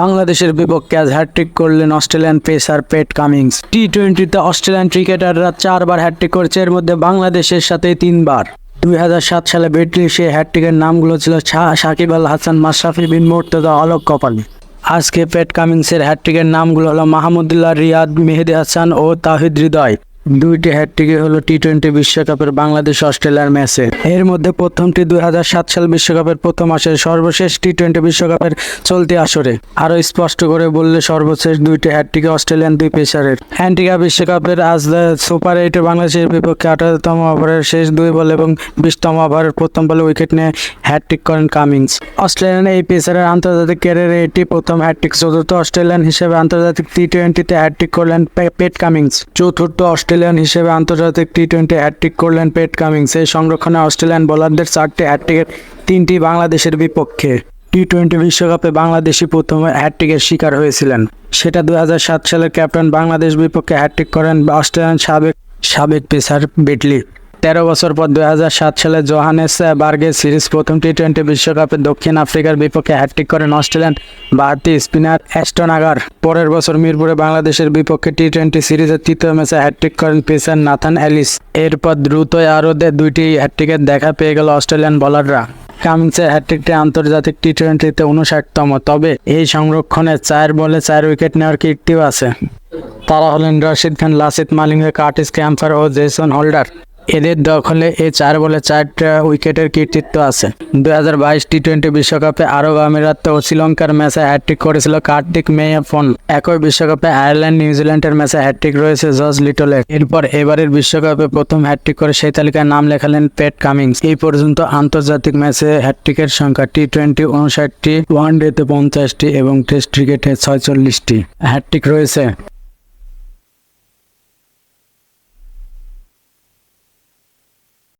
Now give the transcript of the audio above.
বাংলাদেশের বিপক্ষে আজ হ্যাটট্রিক করলেন Australian pacer Pat Cummins. T টোয়েন্টিতে অস্ট্রেলিয়ান ক্রিকেটাররা চারবার হ্যাটট্রিক করেছে, এর মধ্যে বাংলাদেশের সাথে তিনবার। দুই হাজার সাত সালে সেই হ্যাটট্রিকের নামগুলো ছিল সাকিব আল হাসান, মাশরাফি বিন মোর্তদা অলোক কপালি। আজকে পেট কামিংসের হ্যাটট্রিকের নামগুলো হলো মাহমুদুল্লাহ, রিয়াদ, মেহেদি হাসান ও তাহিদ হৃদয়। দুইটি হ্যাটট্রিকে হলো টি টোয়েন্টি বিশ্বকাপের বাংলাদেশ অস্ট্রেলিয়ার ম্যাচে এর মধ্যে প্রথমটি দুই হাজার সাত সাল বিশ্বকাপের প্রথম আসরে সর্বশেষ টি টোয়েন্টি বিশ্বকাপের চলতি আসরে। আরও স্পষ্ট করে বললে সর্বশেষ দুইটি হ্যাটট্রিকে অস্ট্রেলিয়ান দুই পেসারের। অ্যান্টিগা বিশ্বকাপের আজ সুপার এইটে বাংলাদেশের বিপক্ষে আঠারোতম ওভারের শেষ দুই বল এবং বিশতম ওভারের প্রথম বলে উইকেট নিয়ে হ্যাটট্রিক করেন কামিংস অস্ট্রেলিয়ান এই পেসারের আন্তর্জাতিক ক্যারিয়ারে এটি প্রথম হ্যাটট্রিক চতুর্থ অস্ট্রেলিয়ান হিসেবে আন্তর্জাতিক টি টোয়েন্টিতে হ্যাটট্রিক করলেন পেট কামিংস চতুর্থ অস্ট্রেলিয়ান হিসেবে আন্তর্জাতিক টি টোয়েন্টি অ্যাট্রিক করলেন পেট কামিংস। এই সংরক্ষণে অস্ট্রেলিয়ান বোলারদের চারটি অ্যাট্রিকের তিনটি বাংলাদেশের বিপক্ষে। টি টোয়েন্টি বিশ্বকাপে বাংলাদেশি প্রথম হ্যাট্রিকের শিকার হয়েছিলেন। সেটা দু সালের ক্যাপ্টেন বাংলাদেশ বিপক্ষে হ্যাট্রিক করেন অস্ট্রেলিয়ান সাবেক সাবেক পেসার বেটলি তেরো বছর পর দুই সালে জোহানেস বার্গে সিরিজ প্রথম টি টোয়েন্টি বিশ্বকাপে দক্ষিণ আফ্রিকার বিপক্ষে হ্যাটট্রিক করেন অস্ট্রেলিয়ান বাড়তি স্পিনার অ্যাস্টন আগার। পরের বছর মিরপুরে বাংলাদেশের বিপক্ষে টি টোয়েন্টি সিরিজের তৃতীয় ম্যাচে হ্যাটট্রিক করেন পেসার নাথান অ্যালিস এরপর দ্রুতই আরও দে- দুইটি হ্যাটট্রিকের দেখা পেয়ে গেল অস্ট্রেলিয়ান বলাররা। কামিংসের হ্যাটট্রিকটি আন্তর্জাতিক টি টোয়েন্টিতে উনষাটতম তবে এই সংরক্ষণে চার বলে চার উইকেট নেওয়ার কীর্তিও আছে। তারা হলেন রশিদ খান, লাসিত মালিঙ্গা, কার্টিস ক্যাম্পার ও জেসন হোল্ডার। এদের দখলে এই চার বলে চারটা উইকেটের কৃতিত্ব আছে। দুই হাজার বাইশ টি টোয়েন্টি বিশ্বকাপে আরব আমিরাত ও শ্রীলঙ্কার ম্যাচে হ্যাটট্রিক করেছিল কার্তিক মেয়াফোন একই বিশ্বকাপে আয়ারল্যান্ড, নিউজিল্যান্ডের ম্যাচে হ্যাটট্রিক রয়েছে জর্জ লিটলের। এরপর এবারের বিশ্বকাপে প্রথম হ্যাটট্রিক করে সেই তালিকায় নাম লেখালেন পেট কামিংস। এই পর্যন্ত আন্তর্জাতিক ম্যাচে হ্যাটট্রিকের সংখ্যা টি টোয়েন্টি উনষাটটি ওয়ান ডেতে পঞ্চাশটি এবং টেস্ট ক্রিকেটে ছয়চল্লিশটি। হ্যাটট্রিক রয়েছে